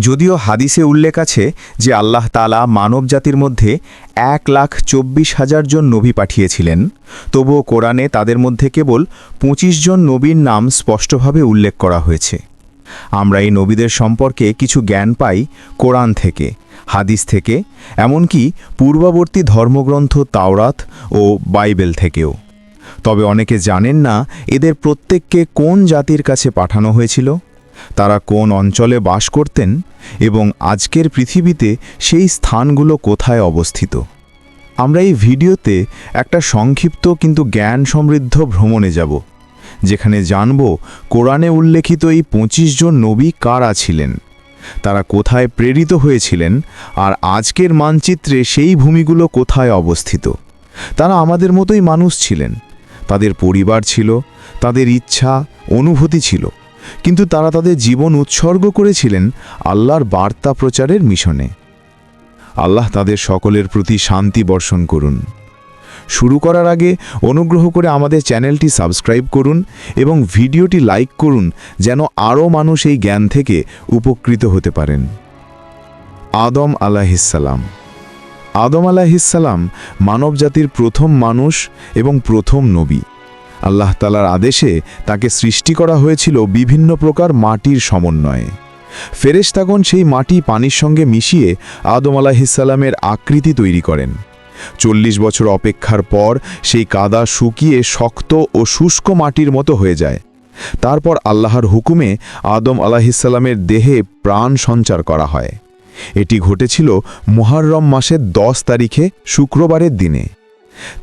যদিও হাদিসে উল্লেখ আছে যে আল্লাহ তালা মানবজাতির মধ্যে এক লাখ চব্বিশ হাজার জন নবী পাঠিয়েছিলেন। তবুও কোরআনে তাদের মধ্যে কেবল ২৫ জন নবীর নাম স্পষ্টভাবে উল্লেখ করা হয়েছে। আমরা এই নবীদের সম্পর্কে কিছু জ্ঞান পাই কোরআন থেকে, হাদিস থেকে, এমনকি পূর্ববর্তী ধর্মগ্রন্থ তাওরাত ও বাইবেল থেকেও। তবে অনেকে জানেন না এদের প্রত্যেককে কোন জাতির কাছে পাঠানো হয়েছিল? তারা কোন অঞ্চলে বাস করতেন এবং আজকের পৃথিবীতে সেই স্থানগুলো কোথায় অবস্থিত। আমরা এই ভিডিওতে একটা সংক্ষিপ্ত কিন্তু জ্ঞান সমৃদ্ধ ভ্রমণে যাব, যেখানে জানব কোরআনে উল্লেখিত এই পঁচিশ জন নবী কারা ছিলেন, তারা কোথায় প্রেরিত হয়েছিলেন, আর আজকের মানচিত্রে সেই ভূমিগুলো কোথায় অবস্থিত। তারা আমাদের মতোই মানুষ ছিলেন, তাদের পরিবার ছিল, তাদের ইচ্ছা, অনুভূতি ছিল। কিন্তু তারা তাদের জীবন উৎসর্গ করেছিলেন আল্লাহর বার্তা প্রচারের মিশনে। আল্লাহ তাদের সকলের প্রতি শান্তি বর্ষণ করুন। শুরু করার আগে অনুগ্রহ করে আমাদের চ্যানেলটি সাবস্ক্রাইব করুন এবং ভিডিওটি লাইক করুন যেন আরও মানুষ এই জ্ঞান থেকে উপকৃত হতে পারেন। আদম আলাহিসাল্লাম আদম আলাহিসাল্লাম মানবজাতির প্রথম মানুষ এবং প্রথম নবী। আল্লাহ তালার আদেশে তাকে সৃষ্টি করা হয়েছিল বিভিন্ন প্রকার মাটির সমন্বয়ে। ফেরেশতাগণ সেই মাটি পানির সঙ্গে মিশিয়ে আদম আলাহিসাল্লামের আকৃতি তৈরি করেন। চল্লিশ বছর অপেক্ষার পর সেই কাদা শুকিয়ে শক্ত ও শুষ্ক মাটির মতো হয়ে যায়। তারপর আল্লাহর হুকুমে আদম আলাহিসাল্লামের দেহে প্রাণ সঞ্চার করা হয়। এটি ঘটেছিল মুহাররম মাসের দশ তারিখে শুক্রবারের দিনে।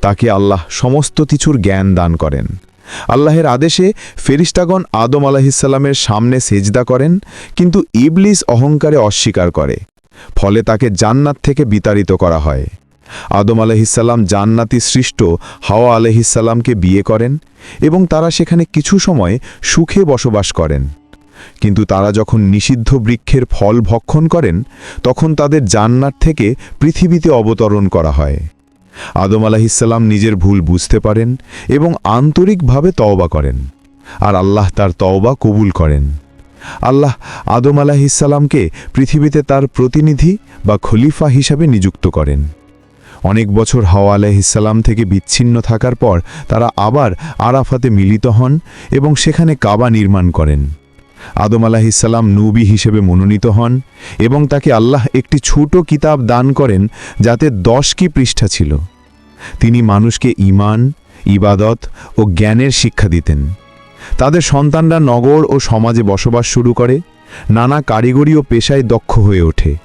তাকে আল্লাহ সমস্ত কিছুর জ্ঞান দান করেন। আল্লাহের আদেশে ফেরিস্তাগণ আদম আলাহিসাল্লামের সামনে সেজদা করেন, কিন্তু ইবলিস অহংকারে অস্বীকার করে, ফলে তাকে জান্নাত থেকে বিতাড়িত করা হয়। আদম আলহিসাল্লাম জান্নাতি সৃষ্ট হাওয়া আলহিসাল্লামকে বিয়ে করেন এবং তারা সেখানে কিছু সময় সুখে বসবাস করেন। কিন্তু তারা যখন নিষিদ্ধ বৃক্ষের ফল ভক্ষণ করেন, তখন তাদের জান্নাত থেকে পৃথিবীতে অবতরণ করা হয়। আদম আলাহিসাল্লাম নিজের ভুল বুঝতে পারেন এবং আন্তরিকভাবে তওবা করেন। আর আল্লাহ তার তওবা কবুল করেন। আল্লাহ আদম আলাহিসাল্লামকে পৃথিবীতে তার প্রতিনিধি বা খলিফা হিসাবে নিযুক্ত করেন। অনেক বছর হাওয়া আলাহিসাল্লাম থেকে বিচ্ছিন্ন থাকার পর তারা আবার আরাফাতে মিলিত হন এবং সেখানে কাবা নির্মাণ করেন। আদম আলাহিসাল্লাম নবী হিসেবে মনোনীত হন এবং তাকে আল্লাহ একটি ছোট কিতাব দান করেন যাতে দশ কি পৃষ্ঠা ছিল। তিনি মানুষকে ইমান ইবাদত ও জ্ঞানের শিক্ষা দিতেন। তাদের সন্তানরা নগর ও সমাজে বসবাস শুরু করে, নানা কারিগরি ও পেশায় দক্ষ হয়ে ওঠে।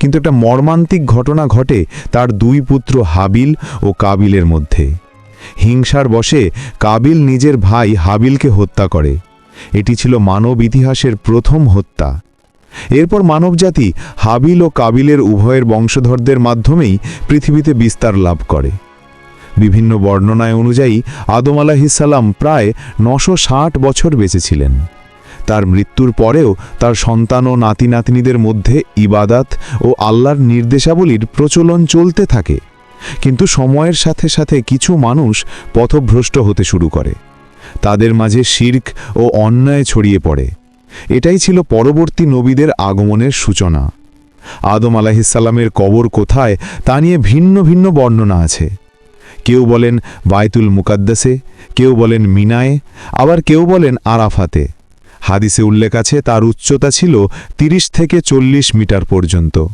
কিন্তু একটা মর্মান্তিক ঘটনা ঘটে তার দুই পুত্র হাবিল ও কাবিলের মধ্যে। হিংসার বশে কাবিল নিজের ভাই হাবিলকে হত্যা করে। এটি ছিল মানব ইতিহাসের প্রথম হত্যা। এরপর মানবজাতি হাবিল ও কাবিলের উভয়ের বংশধরদের মাধ্যমেই পৃথিবীতে বিস্তার লাভ করে। বিভিন্ন বর্ণনায় অনুযায়ী আদম আলাহিসাল্লাম প্রায় নশো ষাট বছর বেঁচেছিলেন। তার মৃত্যুর পরেও তার সন্তান ও নাতি নাতনিদের মধ্যে ইবাদাত ও আল্লাহর নির্দেশাবলীর প্রচলন চলতে থাকে। কিন্তু সময়ের সাথে সাথে কিছু মানুষ পথভ্রষ্ট হতে শুরু করে। তাদের মাঝে শির্ক ও অন্যায় ছড়িয়ে পড়ে। এটাই ছিল পরবর্তী নবীদের আগমনের সূচনা। আদম আলাহিসাল্লামের কবর কোথায় তা নিয়ে ভিন্ন ভিন্ন বর্ণনা আছে। কেউ বলেন বায়তুল মুকাদ্দাসে, কেউ বলেন মিনায়ে, আবার কেউ বলেন আরাফাতে। হাদিসে উল্লেখ আছে তার উচ্চতা ছিল ৩০ থেকে চল্লিশ মিটার পর্যন্ত।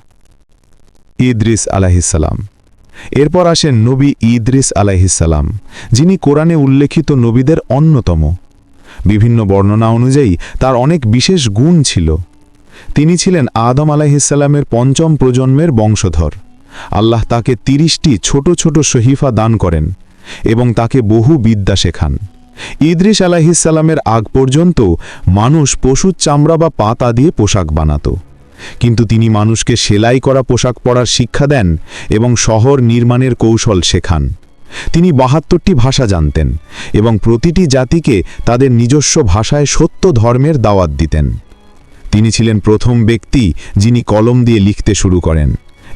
ইদ্রিস আলাহিসাল্লাম এরপর আসেন নবী ইদ্রিস আলাহিসাল্লাম যিনি কোরআনে উল্লেখিত নবীদের অন্যতম। বিভিন্ন বর্ণনা অনুযায়ী তার অনেক বিশেষ গুণ ছিল। তিনি ছিলেন আদম আলাহিসাল্লামের পঞ্চম প্রজন্মের বংশধর। আল্লাহ তাকে তিরিশটি ছোট ছোট শহীফা দান করেন এবং তাকে বহু বিদ্যা শেখান। ইদ্রিস আলাহিসাল্লামের আগ পর্যন্ত মানুষ পশুর চামড়া বা পাতা দিয়ে পোশাক বানাত। কিন্তু তিনি মানুষকে সেলাই করা পোশাক পরার শিক্ষা দেন এবং শহর নির্মাণের কৌশল শেখান। তিনি বাহাত্তরটি ভাষা জানতেন এবং প্রতিটি জাতিকে তাদের নিজস্ব ভাষায় সত্য ধর্মের দাওয়াত দিতেন। তিনি ছিলেন প্রথম ব্যক্তি যিনি কলম দিয়ে লিখতে শুরু করেন,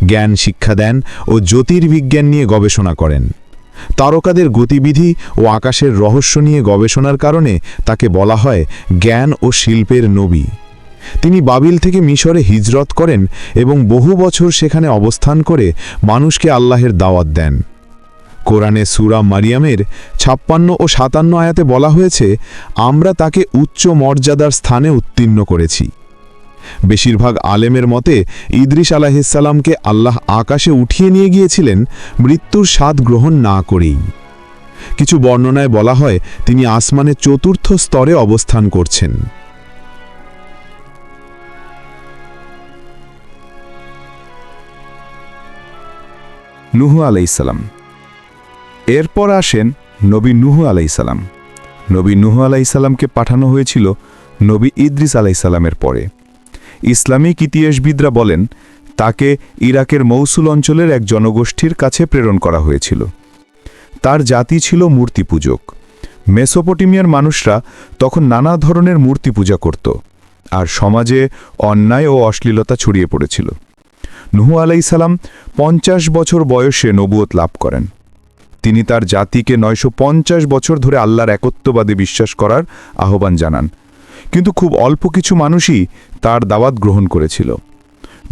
জ্ঞান শিক্ষা দেন ও জ্যোতির্বিজ্ঞান নিয়ে গবেষণা করেন। তারকাদের গতিবিধি ও আকাশের রহস্য নিয়ে গবেষণার কারণে তাকে বলা হয় জ্ঞান ও শিল্পের নবী। তিনি বাবিল থেকে মিশরে হিজরত করেন এবং বহু বছর সেখানে অবস্থান করে মানুষকে আল্লাহের দাওয়াত দেন। কোরআনে সুরা মারিয়ামের ছাপ্পান্ন ও সাতান্ন আয়াতে বলা হয়েছে, আমরা তাকে উচ্চ মর্যাদার স্থানে উত্তীর্ণ করেছি। বেশিরভাগ আলেমের মতে, ইদ্রিস আলাহিসাল্লামকে আল্লাহ আকাশে উঠিয়ে নিয়ে গিয়েছিলেন মৃত্যুর স্বাদ গ্রহণ না করেই। কিছু বর্ণনায় বলা হয়, তিনি আসমানের চতুর্থ স্তরে অবস্থান করছেন। নুহু আলাইসালাম এরপর আসেন নবী নুহু আলাইসালাম নবী নুহু আলাইসাল্লামকে পাঠানো হয়েছিল নবী ইদ্রিস আলাইসাল্লামের পরে। ইসলামিক ইতিহাসবিদরা বলেন, তাকে ইরাকের মৌসুল অঞ্চলের এক জনগোষ্ঠীর কাছে প্রেরণ করা হয়েছিল। তার জাতি ছিল মূর্তি পূজক মেসোপটেমিয়ার মানুষরা তখন নানা ধরনের মূর্তি পূজা করত, আর সমাজে অন্যায় ও অশ্লীলতা ছড়িয়ে পড়েছিল। নুহু আলাইসালাম পঞ্চাশ বছর বয়সে নবুয়ত লাভ করেন। তিনি তার জাতিকে নয়শো পঞ্চাশ বছর ধরে আল্লাহর একত্ববাদে বিশ্বাস করার আহ্বান জানান। কিন্তু খুব অল্প কিছু মানুষই তার দাওয়াত গ্রহণ করেছিল।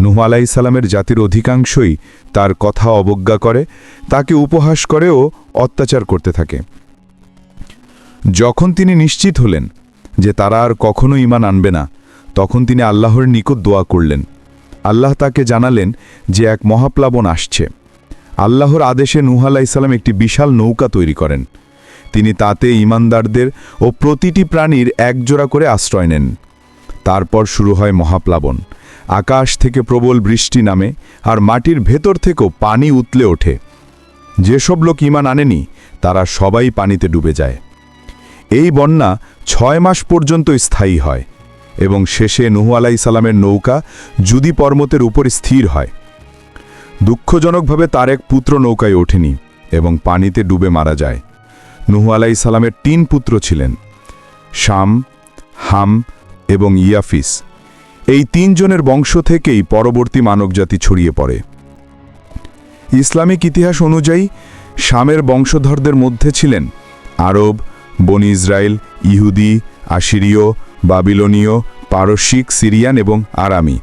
নুহু আলাইসালামের জাতির অধিকাংশই তার কথা অবজ্ঞা করে, তাকে উপহাস করে ও অত্যাচার করতে থাকে। যখন তিনি নিশ্চিত হলেন যে তারা আর কখনো ইমান আনবে না, তখন তিনি আল্লাহর নিকট দোয়া করলেন। আল্লাহ তাকে জানালেন যে এক মহাপ্লাবন আসছে। আল্লাহর আদেশে নুহ আলাইসাল্লাম একটি বিশাল নৌকা তৈরি করেন। তিনি তাতে ইমানদারদের ও প্রতিটি প্রাণীর একজোড়া করে আশ্রয় নেন। তারপর শুরু হয় মহাপ্লাবন। আকাশ থেকে প্রবল বৃষ্টি নামে আর মাটির ভেতর থেকেও পানি উতলে ওঠে। যেসব লোক ইমান আনেনি, তারা সবাই পানিতে ডুবে যায়। এই বন্যা ছয় মাস পর্যন্ত স্থায়ী হয়। এবং শেষে নুহু আলাই সালামের নৌকা জুদি পর্বতের উপর স্থির হয়। দুঃখজনকভাবে তার এক পুত্র নৌকায় ওঠেনি এবং পানিতে ডুবে মারা যায়। নুহু আলাই সালামের তিন পুত্র ছিলেন, শাম, হাম এবং ইয়াফিস। এই তিনজনের বংশ থেকেই পরবর্তী মানবজাতি ছড়িয়ে পড়ে। ইসলামিক ইতিহাস অনুযায়ী শামের বংশধরদের মধ্যে ছিলেন আরব, বনি ইসরায়েল, ইহুদি, আশিরীয় বাবিলনীয় পারস্যিক সিরিয়ান এবং আরামি।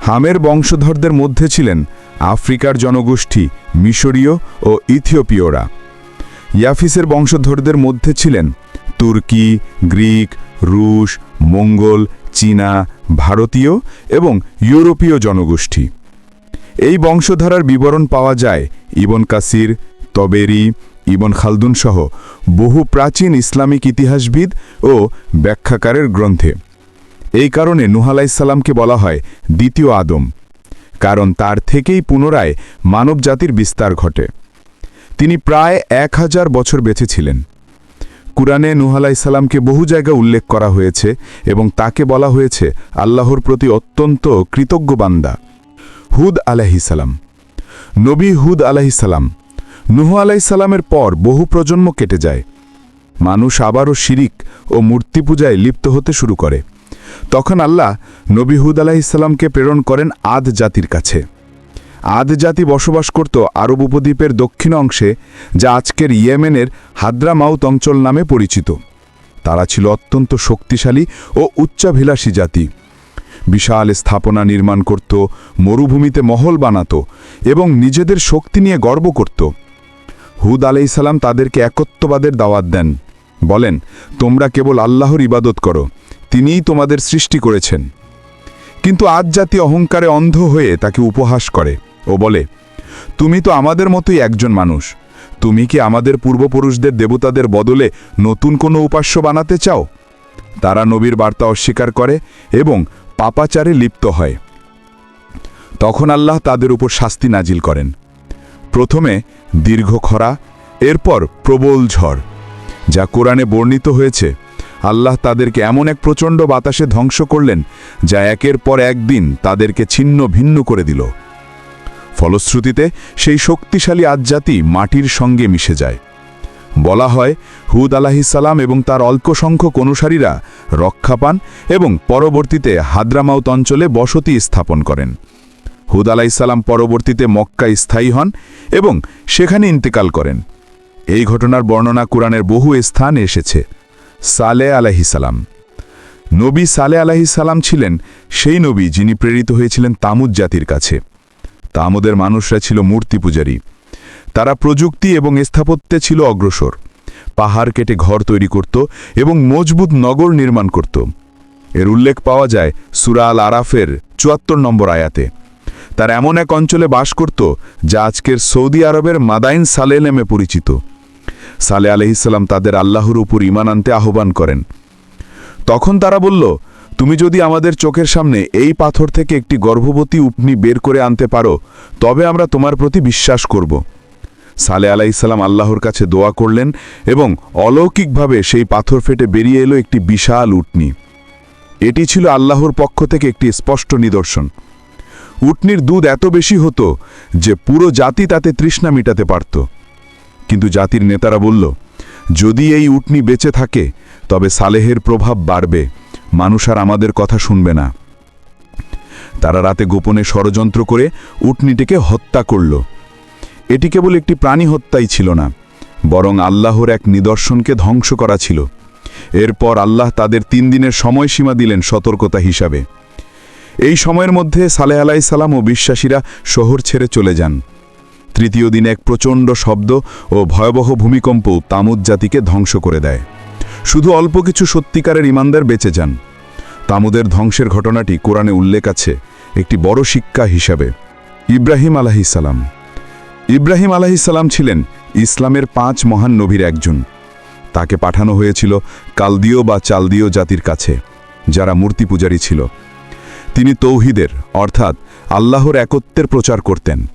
হামের বংশধরদের মধ্যে ছিলেন আফ্রিকার জনগোষ্ঠী মিশরীয় ও ইথিওপিয়রা। ইয়াফিসের বংশধরদের মধ্যে ছিলেন তুর্কি, গ্রিক, রুশ, মঙ্গল, চীনা, ভারতীয় এবং ইউরোপীয় জনগোষ্ঠী। এই বংশধারার বিবরণ পাওয়া যায় ইবন কাসির, তবেরি ইবন খালদুন সহ বহু প্রাচীন ইসলামিক ইতিহাসবিদ ও ব্যাখ্যাকারের গ্রন্থে। এই কারণে নুহালাইসাল্লামকে বলা হয় দ্বিতীয় আদম, কারণ তার থেকেই পুনরায় মানবজাতির বিস্তার ঘটে। তিনি প্রায় এক হাজার বছর বেঁচে ছিলেন। কুরআনে নুহালাইসাল্লামকে বহু জায়গা উল্লেখ করা হয়েছে এবং তাকে বলা হয়েছে আল্লাহর প্রতি অত্যন্ত কৃতজ্ঞ বান্দা হুদ আলাহিসাল্লাম নবী হুদ আলাহিসাল্লাম নুহ আলাইসাল্লামের পর বহু প্রজন্ম কেটে যায়। মানুষ আবারও শিরিক ও মূর্তি পূজায় লিপ্ত হতে শুরু করে। তখন আল্লাহ নবী হুদ আলাহিসাল্লামকে প্রেরণ করেন আদ জাতির কাছে। আদ জাতি বসবাস করত আরব উপদ্বীপের দক্ষিণ অংশে, যা আজকের ইয়েমেনের হাদ্রামাউত অঞ্চল নামে পরিচিত। তারা ছিল অত্যন্ত শক্তিশালী ও উচ্চাভিলাষী জাতি। বিশাল স্থাপনা নির্মাণ করত, মরুভূমিতে মহল বানাত এবং নিজেদের শক্তি নিয়ে গর্ব করত। হুদ আলাইসাল্লাম তাদেরকে একত্ববাদের দাওয়াত দেন। বলেন, তোমরা কেবল আল্লাহর ইবাদত করো, তিনিই তোমাদের সৃষ্টি করেছেন। কিন্তু আজ জাতি অহংকারে অন্ধ হয়ে তাকে উপহাস করে ও বলে, তুমি তো আমাদের মতোই একজন মানুষ। তুমি কি আমাদের পূর্বপুরুষদের দেবতাদের বদলে নতুন কোনো উপাস্য বানাতে চাও? তারা নবীর বার্তা অস্বীকার করে এবং পাপাচারে লিপ্ত হয়। তখন আল্লাহ তাদের উপর শাস্তি নাজিল করেন। প্রথমে দীর্ঘ খরা, এরপর প্রবল ঝড়, যা কোরআনে বর্ণিত হয়েছে। আল্লাহ তাদেরকে এমন এক প্রচণ্ড বাতাসে ধ্বংস করলেন, যা একের পর একদিন তাদেরকে ছিন্ন ভিন্ন করে দিল। ফলশ্রুতিতে, সেই শক্তিশালী আজ্জাতি মাটির সঙ্গে মিশে যায়। বলা হয়, হুদ আলাহিসাল্লাম এবং তার অল্প সংখ্যক অনুসারীরা রক্ষা পান এবং পরবর্তীতে হাদ্রামাউত অঞ্চলে বসতি স্থাপন করেন। হুদ আলাইসাল্লাম পরবর্তীতে মক্কা স্থায়ী হন এবং সেখানে ইন্তেকাল করেন। এই ঘটনার বর্ণনা কোরআনের বহু স্থানে এসেছে। সালে আলাহিসাল্লাম নবী সালে আলাহিসাল্লাম ছিলেন সেই নবী যিনি প্রেরিত হয়েছিলেন তামুদ জাতির কাছে। তামুদের মানুষরা ছিল মূর্তি পূজারী। তারা প্রযুক্তি এবং স্থাপত্যে ছিল অগ্রসর। পাহাড় কেটে ঘর তৈরি করত এবং মজবুত নগর নির্মাণ করত। এর উল্লেখ পাওয়া যায় সুরাল আরাফের চুয়াত্তর নম্বর আয়াতে। তার এমন এক অঞ্চলে বাস করত, যা আজকের সৌদি আরবের মাদাইন সালে নামে পরিচিত। সালে আলহিসাল্লাম তাদের আল্লাহর উপর ইমান আনতে আহ্বান করেন। তখন তারা বলল, তুমি যদি আমাদের চোখের সামনে এই পাথর থেকে একটি গর্ভবতী উপনি বের করে আনতে পারো, তবে আমরা তোমার প্রতি বিশ্বাস করব। সালে আলাইসাল্লাম আল্লাহর কাছে দোয়া করলেন এবং অলৌকিকভাবে সেই পাথর ফেটে বেরিয়ে এলো একটি বিশাল উটনি। এটি ছিল আল্লাহর পক্ষ থেকে একটি স্পষ্ট নিদর্শন। উটনির দুধ এত বেশি হতো যে পুরো জাতি তাতে তৃষ্ণা মিটাতে পারত। কিন্তু জাতির নেতারা বলল, যদি এই উটনি বেঁচে থাকে, তবে সালেহের প্রভাব বাড়বে। মানুষ আর আমাদের কথা শুনবে না। তারা রাতে গোপনে ষড়যন্ত্র করে উটনিটিকে হত্যা করল। এটি কেবল একটি প্রাণী হত্যাই ছিল না, বরং আল্লাহর এক নিদর্শনকে ধ্বংস করা ছিল। এরপর আল্লাহ তাদের তিন দিনের সময়সীমা দিলেন সতর্কতা হিসাবে। এই সময়ের মধ্যে সালেহ আলাই সালাম ও বিশ্বাসীরা শহর ছেড়ে চলে যান। তৃতীয় দিনে এক প্রচণ্ড শব্দ ও ভয়াবহ ভূমিকম্প তামুদ জাতিকে ধ্বংস করে দেয়। শুধু অল্প কিছু সত্যিকারের ইমানদার বেঁচে যান। তামুদের ধ্বংসের ঘটনাটি কোরআনে উল্লেখ আছে, একটি বড় শিক্ষা হিসাবে। ইব্রাহিম আলাহিসাল্লাম ইব্রাহিম আলাহিসাল্লাম ছিলেন ইসলামের পাঁচ মহান নবীর একজন। তাকে পাঠানো হয়েছিল কালদীয় বা চালদীয় জাতির কাছে, যারা মূর্তি পূজারী ছিল। তিনি তৌহিদের, অর্থাৎ আল্লাহর একত্বের প্রচার করতেন।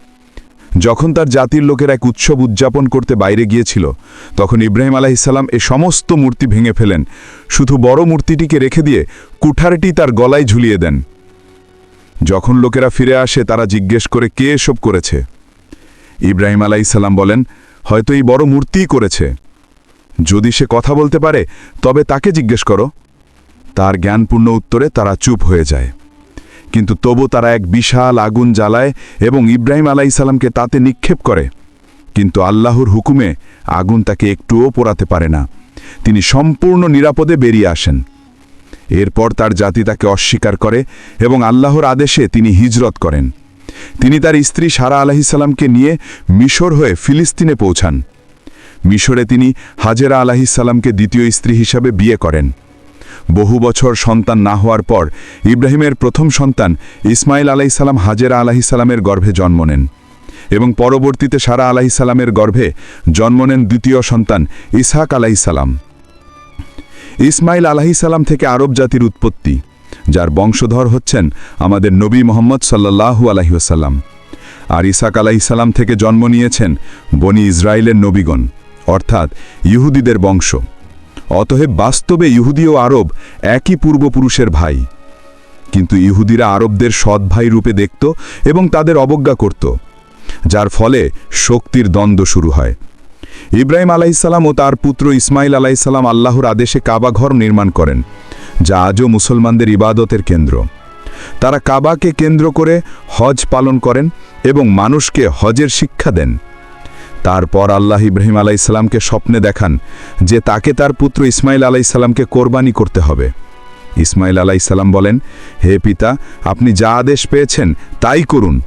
যখন তার জাতির লোকের এক উৎসব উদযাপন করতে বাইরে গিয়েছিল, তখন ইব্রাহিম আলাহিসাল্লাম এ সমস্ত মূর্তি ভেঙে ফেলেন। শুধু বড় মূর্তিটিকে রেখে দিয়ে কুঠারটি তার গলায় ঝুলিয়ে দেন। যখন লোকেরা ফিরে আসে, তারা জিজ্ঞেস করে, কে এসব করেছে? ইব্রাহিম আলাইসাল্লাম বলেন, হয়তো এই বড় মূর্তিই করেছে। যদি সে কথা বলতে পারে, তবে তাকে জিজ্ঞেস করো। তার জ্ঞানপূর্ণ উত্তরে তারা চুপ হয়ে যায়। কিন্তু তবু তারা এক বিশাল আগুন জ্বালায় এবং ইব্রাহিম আলাইসাল্লামকে তাতে নিক্ষেপ করে। কিন্তু আল্লাহর হুকুমে আগুন তাকে একটুও পোড়াতে পারে না। তিনি সম্পূর্ণ নিরাপদে বেরিয়ে আসেন। এরপর তার জাতি তাকে অস্বীকার করে এবং আল্লাহর আদেশে তিনি হিজরত করেন। তিনি তার স্ত্রী সারা আলাহিসাল্লামকে নিয়ে মিশর হয়ে ফিলিস্তিনে পৌঁছান। মিশরে তিনি হাজেরা আলাহিসাল্লামকে দ্বিতীয় স্ত্রী হিসাবে বিয়ে করেন। বহু বছর সন্তান না হওয়ার পর ইব্রাহিমের প্রথম সন্তান ইসমাইল আলাইসাল্লাম হাজেরা আলাহিসাল্লামের গর্ভে জন্ম নেন এবং পরবর্তীতে সারা আলাহিসাল্লামের গর্ভে জন্ম নেন দ্বিতীয় সন্তান ইসহাক আলাহিসাল্লাম ইসমাইল আলাহিসাল্লাম থেকে আরব জাতির উৎপত্তি, যার বংশধর হচ্ছেন আমাদের নবী মোহাম্মদ সাল্লাহু আলাহিসাল্লাম আর ইসাক আলাহিসাল্লাম থেকে জন্ম নিয়েছেন বনি ইসরায়েলের নবীগণ, অর্থাৎ ইহুদিদের বংশ। অতএব বাস্তবে ইহুদি ও আরব একই পূর্বপুরুষের ভাই। কিন্তু ইহুদিরা আরবদের সৎ ভাই রূপে দেখত এবং তাদের অবজ্ঞা করত, যার ফলে শক্তির দ্বন্দ্ব শুরু হয়। ইব্রাহিম আলাইসাল্লাম ও তার পুত্র ইসমাইল আলাইসাল্লাম আল্লাহর আদেশে কাবাঘর নির্মাণ করেন, যা আজও মুসলমানদের ইবাদতের কেন্দ্র। তারা কাবাকে কেন্দ্র করে হজ পালন করেন এবং মানুষকে হজের শিক্ষা দেন। তারপর আল্লাহ ইব্রাহিম আলাইসাল্লামকে স্বপ্নে দেখান যে তাকে তার পুত্র ইসমাইল আলাইসাল্লামকে কোরবানি করতে হবে। ইসমাইল আলাইসাল্লাম বলেন, হে পিতা, আপনি যা আদেশ পেয়েছেন তাই করুন।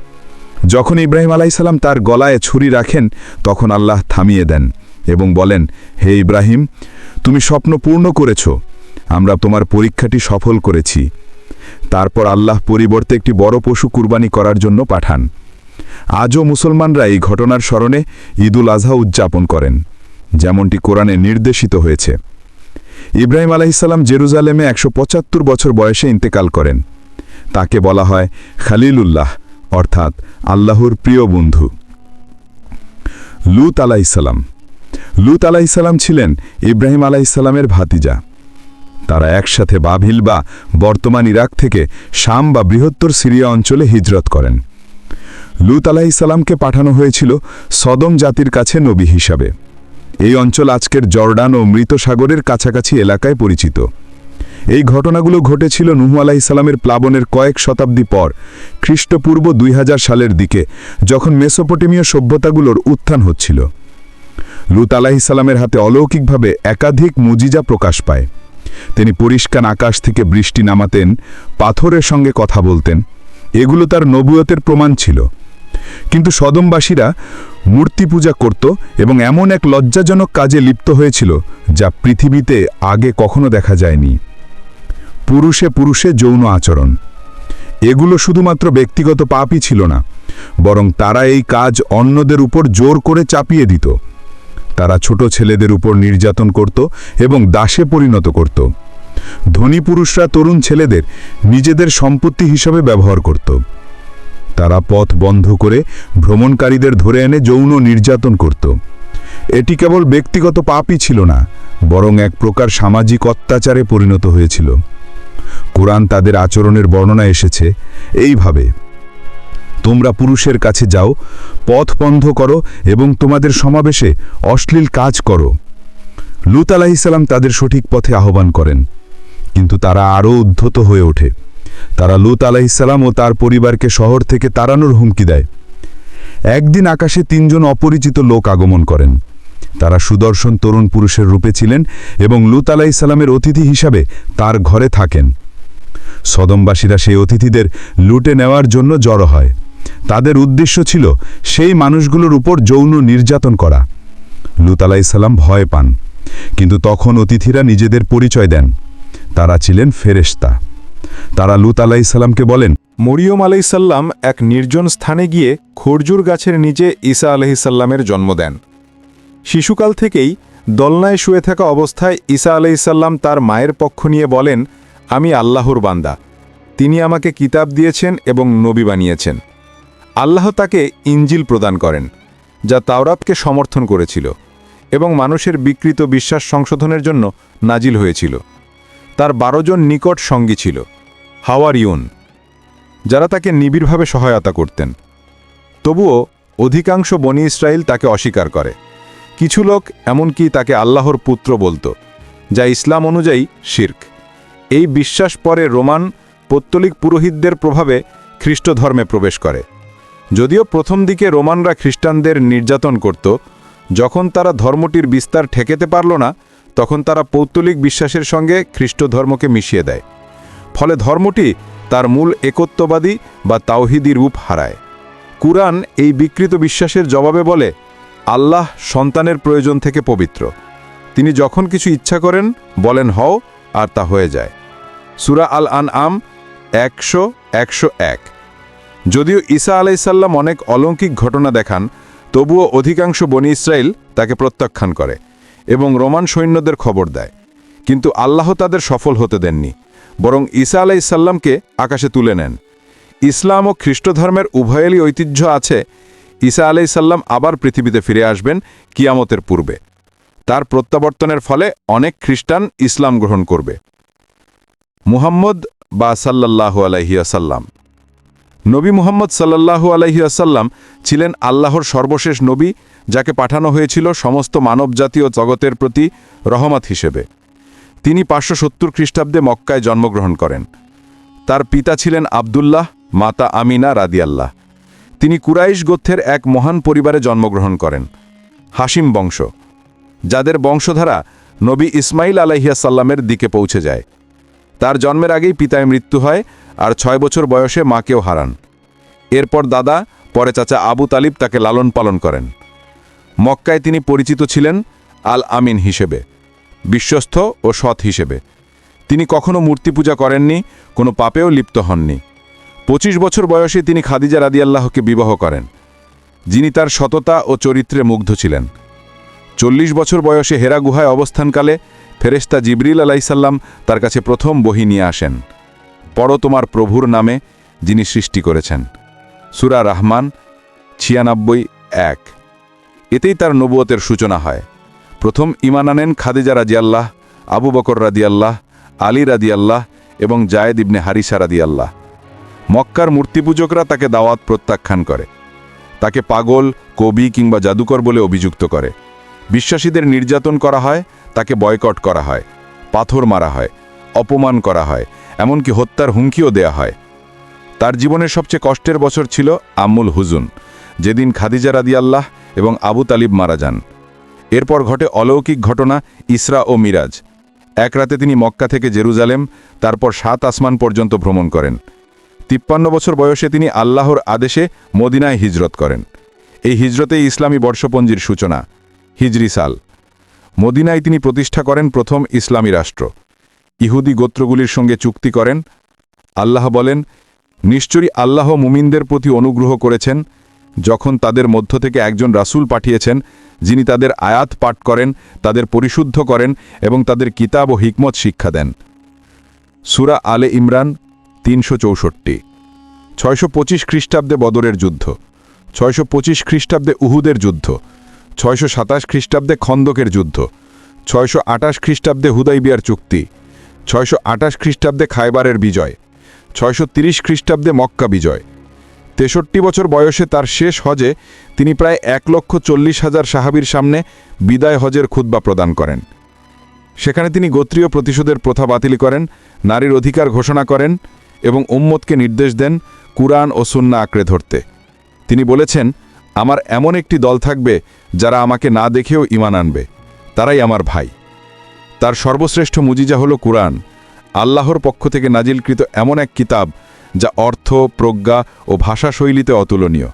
যখন ইব্রাহিম আলাইসাল্লাম তার গলায় ছুরি রাখেন, তখন আল্লাহ থামিয়ে দেন এবং বলেন, হে ইব্রাহিম, তুমি স্বপ্ন পূর্ণ করেছ, আমরা তোমার পরীক্ষাটি সফল করেছি। তারপর আল্লাহ পরিবর্তে একটি বড় পশু কুরবানি করার জন্য পাঠান। আজও মুসলমানরা এই ঘটনার স্মরণে ঈদুল আজহা উদযাপন করেন, যেমনটি কোরআনে নির্দেশিত হয়েছে। ইব্রাহিম আলাহিসাল্লাম জেরুজালেমে একশো পঁচাত্তর বছর বয়সে ইন্তেকাল করেন। তাকে বলা হয় খালিলুল্লাহ, অর্থাৎ আল্লাহর প্রিয় বন্ধু। লুত আলাইসাল্লাম লুত আলাইসাল্লাম ছিলেন ইব্রাহিম আলাইসাল্লামের ভাতিজা। তারা একসাথে বাভিল বা বর্তমান ইরাক থেকে শাম বা বৃহত্তর সিরিয়া অঞ্চলে হিজরত করেন। লুত আলাহিসাল্লামকে পাঠানো হয়েছিল সদম জাতির কাছে নবী হিসাবে। এই অঞ্চল আজকের জর্ডান ও মৃত সাগরের কাছাকাছি এলাকায় পরিচিত। এই ঘটনাগুলো ঘটেছিল নুহু আলাহিসাল্লামের প্লাবনের কয়েক শতাব্দী পর, খ্রিস্টপূর্ব দুই হাজার সালের দিকে, যখন মেসোপটেমীয় সভ্যতাগুলোর উত্থান হচ্ছিল। লুত আলাহিসাল্লামের হাতে অলৌকিকভাবে একাধিক মুজিজা প্রকাশ পায়। তিনি পরিষ্কার আকাশ থেকে বৃষ্টি নামাতেন, পাথরের সঙ্গে কথা বলতেন। এগুলো তার নবুয়তের প্রমাণ ছিল। কিন্তু সদমবাসীরা মূর্তি পূজা করত এবং এমন এক লজ্জাজনক কাজে লিপ্ত হয়েছিল যা পৃথিবীতে আগে কখনো দেখা যায়নি। পুরুষে পুরুষে যৌন আচরণ। এগুলো শুধুমাত্র ব্যক্তিগত পাপই ছিল না, বরং তারা এই কাজ অন্যদের উপর জোর করে চাপিয়ে দিত। তারা ছোট ছেলেদের উপর নির্যাতন করত এবং দাসে পরিণত করত। ধনী পুরুষরা তরুণ ছেলেদের নিজেদের সম্পত্তি হিসাবে ব্যবহার করত। তারা পথ বন্ধ করে ভ্রমণকারীদের ধরে এনে যৌন নির্যাতন করত। এটি কেবল ব্যক্তিগত পাপই ছিল না, বরং এক প্রকার সামাজিক অত্যাচারে পরিণত হয়েছিল। কোরআন তাদের আচরণের বর্ণনা এসেছে, এইভাবে, তোমরা পুরুষের কাছে যাও, পথ বন্ধ করো এবং তোমাদের সমাবেশে অশ্লীল কাজ করো। লুত আলাহিসাল্লাম তাদের সঠিক পথে আহ্বান করেন, কিন্তু তারা আরও উদ্ধত হয়ে ওঠে। তারা লুত আলাহিসাল্লাম ও তার পরিবারকে শহর থেকে তাড়ানোর হুমকি দেয়। একদিন আকাশে তিনজন অপরিচিত লোক আগমন করেন। তারা সুদর্শন তরুণ পুরুষের রূপে ছিলেন এবং লুত আলাইসাল্লামের অতিথি হিসাবে তার ঘরে থাকেন। সদমবাসীরা সেই অতিথিদের লুটে নেওয়ার জন্য জড়ো হয়। তাদের উদ্দেশ্য ছিল সেই মানুষগুলোর উপর যৌন নির্যাতন করা। লুত আলাইসাল্লাম ভয় পান, কিন্তু তখন অতিথিরা নিজেদের পরিচয় দেন। তারা ছিলেন ফেরেশতা। তারা লুত আলাইসাল্লামকে বলেন, মরিয়ম আলাইসাল্লাম এক নির্জন স্থানে গিয়ে খরজুর গাছের নিচে ঈসা আলহিসাল্লামের জন্ম দেন। শিশুকাল থেকেই দলনায় শুয়ে থাকা অবস্থায় ঈসা আলহিসাল্লাম তার মায়ের পক্ষ নিয়ে বলেন, আমি আল্লাহর বান্দা। তিনি আমাকে কিতাব দিয়েছেন এবং নবী বানিয়েছেন। আল্লাহ তাকে ইঞ্জিল প্রদান করেন, যা তাওরাতকে সমর্থন করেছিল এবং মানুষের বিকৃত বিশ্বাস সংশোধনের জন্য নাজিল হয়েছিল। তার বারো জন নিকট সঙ্গী ছিল। হাওয়ারিউন যারা তাকে নিবিড়ভাবে সহায়তা করতেন। তবুও অধিকাংশ বনি ইসরায়েল তাকে অস্বীকার করে। কিছু লোক এমনকি তাকে আল্লাহর পুত্র বলতো, যা ইসলাম অনুযায়ী শির্ক। এই বিশ্বাস পরে রোমান পত্তলিক পুরোহিতদের প্রভাবে খ্রিস্ট ধর্মে প্রবেশ করে। যদিও প্রথম দিকে রোমানরা খ্রিস্টানদের নির্যাতন করত, যখন তারা ধর্মটির বিস্তার ঠেকেতে পারল না, তখন তারা পৌত্তলিক বিশ্বাসের সঙ্গে খ্রিস্ট ধর্মকে মিশিয়ে দেয়। ফলে ধর্মটি তার মূল একত্ববাদী বা তাওহিদি রূপ হারায়। কুরআন এই বিকৃত বিশ্বাসের জবাবে বলে, আল্লাহ সন্তানের প্রয়োজন থেকে পবিত্র। তিনি যখন কিছু ইচ্ছা করেন, বলেন, হও, আর তা হয়ে যায়। সুরা আল আন আম একশো একশো এক। যদিও ঈসা আলাইসাল্লাম অনেক অলৌকিক ঘটনা দেখান, তবুও অধিকাংশ বনি ইসরায়েল তাকে প্রত্যাখ্যান করে এবং রোমান সৈন্যদের খবর দেয়। কিন্তু আল্লাহ তাদের সফল হতে দেননি। বরং ঈসা আলাইসাল্লামকে আকাশে তুলে নেন। ইসলাম ও খ্রিস্ট ধর্মের উভয়েরই ঐতিহ্য আছে, ঈসা আলাইসাল্লাম আবার পৃথিবীতে ফিরে আসবেন কিয়ামতের পূর্বে। তার প্রত্যাবর্তনের ফলে অনেক খ্রিস্টান ইসলাম গ্রহণ করবে। মুহাম্মদ বা সাল্লাল্লাহু আলাইহিয়াসাল্লাম নবী মুহাম্মদ সাল্লাল্লাহু আলাইহিয়াসাল্লাম ছিলেন আল্লাহর সর্বশেষ নবী, যাকে পাঠানো হয়েছিল সমস্ত মানবজাতীয় জগতের প্রতি রহমত হিসেবে। তিনি পাঁচশো সত্তর খ্রিস্টাব্দে মক্কায় জন্মগ্রহণ করেন। তার পিতা ছিলেন আবদুল্লাহ, মাতা আমিনা রাদিয়াল্লাহ। তিনি কুরাইশ গোত্রের এক মহান পরিবারে জন্মগ্রহণ করেন হাসিম বংশ, যাদের বংশধারা নবী ইসমাইল আলাইহিয়াসাল্লামের দিকে পৌঁছে যায়। তার জন্মের আগেই পিতায় মৃত্যু হয় আর ছয় বছর বয়সে মাকেও হারান। এরপর দাদা, পরে চাচা আবু তালিব তাকে লালন পালন করেন। মক্কায় তিনি পরিচিত ছিলেন আল আমিন হিসেবে। বিশ্বস্ত ও সৎ হিসেবে। তিনি কখনো মূর্তি পূজা করেননি, কোনো পাপেও লিপ্ত হননি। পঁচিশ বছর বয়সে তিনি খাদিজা রাদিয়াল্লাহকে বিবাহ করেন, যিনি তার সততা ও চরিত্রে মুগ্ধ ছিলেন। চল্লিশ বছর বয়সে হেরা গুহায় অবস্থানকালে ফেরেশতা জিবরিল আলাইসাল্লাম তার কাছে প্রথম বহি নিয়ে আসেন। পড়ো তোমার প্রভুর নামে, যিনি সৃষ্টি করেছেন। সুরা রহমান ছিয়ানব্বই এক। এতেই তার নবুয়তের সূচনা হয়। প্রথম ইমান আনেন খাদিজা রাজিয়াল্লাহ আবু বকর রাদিয়াল্লাহ, আলী রাদিয়াল্লাহ এবং জায়েদ ইবনে হারিসা রাদিয়াল্লাহ। মক্কার মূর্তিপূজকরা তাকে দাওয়াত প্রত্যাখ্যান করে। তাকে পাগল, কবি কিংবা জাদুকর বলে অভিযুক্ত করে। বিশ্বাসীদের নির্যাতন করা হয়, তাকে বয়কট করা হয়, পাথর মারা হয়, অপমান করা হয়, এমনকি হত্যার হুমকিও দেয়া হয়। তার জীবনের সবচেয়ে কষ্টের বছর ছিল আম্মুল হুজুন, যেদিন খাদিজা রাদিয়াল্লাহ এবং আবু তালিব মারা যান। এরপর ঘটে অলৌকিক ঘটনা ইসরা ও মিরাজ। এক রাতে তিনি মক্কা থেকে জেরুজালেম, তারপর সাত আসমান পর্যন্ত ভ্রমণ করেন। তিপ্পান্ন বছর বয়সে তিনি আল্লাহর আদেশে মদিনায় হিজরত করেন। এই হিজরতে ইসলামী বর্ষপঞ্জির সূচনা, হিজরি সাল। মদিনায় তিনি প্রতিষ্ঠা করেন প্রথম ইসলামী রাষ্ট্র। ইহুদি গোত্রগুলির সঙ্গে চুক্তি করেন। আল্লাহ বলেন, নিশ্চয়ই আল্লাহ মুমিনদের প্রতি অনুগ্রহ করেছেন যখন তাদের মধ্য থেকে একজন রাসূল পাঠিয়েছেন, যিনি তাদের আয়াত পাঠ করেন, তাদের পরিশুদ্ধ করেন এবং তাদের কিতাব ও হিকমত শিক্ষা দেন। সুরা আলে ইমরান তিনশো চৌষট্টি। ছয়শো পঁচিশ খ্রিস্টাব্দে বদরের যুদ্ধ। ছয়শো পঁচিশ খ্রিস্টাব্দে উহুদের যুদ্ধ। ছয়শো সাতাশ খ্রিস্টাব্দে খন্দকের যুদ্ধ। ছয়শো আটাশ খ্রিস্টাব্দে হুদাইবিয়ার চুক্তি। ছয়শো আটাশ খ্রিস্টাব্দে খায়বারের বিজয়। ছয়শো তিরিশ খ্রিস্টাব্দে মক্কা বিজয়। তেষট্টি বছর বয়সে তার শেষ হজে তিনি প্রায় এক লক্ষ চল্লিশ হাজার সাহাবির সামনে বিদায় হজের খুদ্া প্রদান করেন। সেখানে তিনি গোত্রীয় প্রতিশোধের প্রথা বাতিল করেন, নারীর অধিকার ঘোষণা করেন এবং উম্মতকে নির্দেশ দেন কুরআন ও সুন্না আঁকড়ে ধরতে। তিনি বলেছেন, আমার এমন একটি দল থাকবে যারা আমাকে না দেখেও ইমান আনবে। তারাই আমার ভাই। তার সর্বশ্রেষ্ঠ মুজিজা হল কুরআন। আল্লাহর পক্ষ থেকে নাজিলকৃত এমন এক কিতাব যা অর্থ, প্রজ্ঞা ও ভাষাশৈলীতে অতুলনীয়।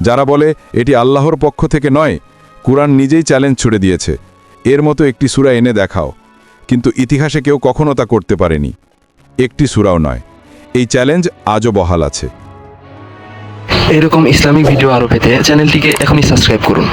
যারা বলে, এটি আল্লাহর পক্ষ থেকে নয় কুরআন নিজেই চ্যালেঞ্জ ছুড়ে দিয়েছে। এর মতো একটি সূরা এনে দেখাও। কিন্তু ইতিহাসে কেউ কখনও তা করতে পারেনি। একটি সূরাও নয়। এই চ্যালেঞ্জ আজও বহাল আছে। এরকম ইসলামিক ভিডিও আরও পেতে চ্যানেলটিকে এখনই সাবস্ক্রাইব করুন।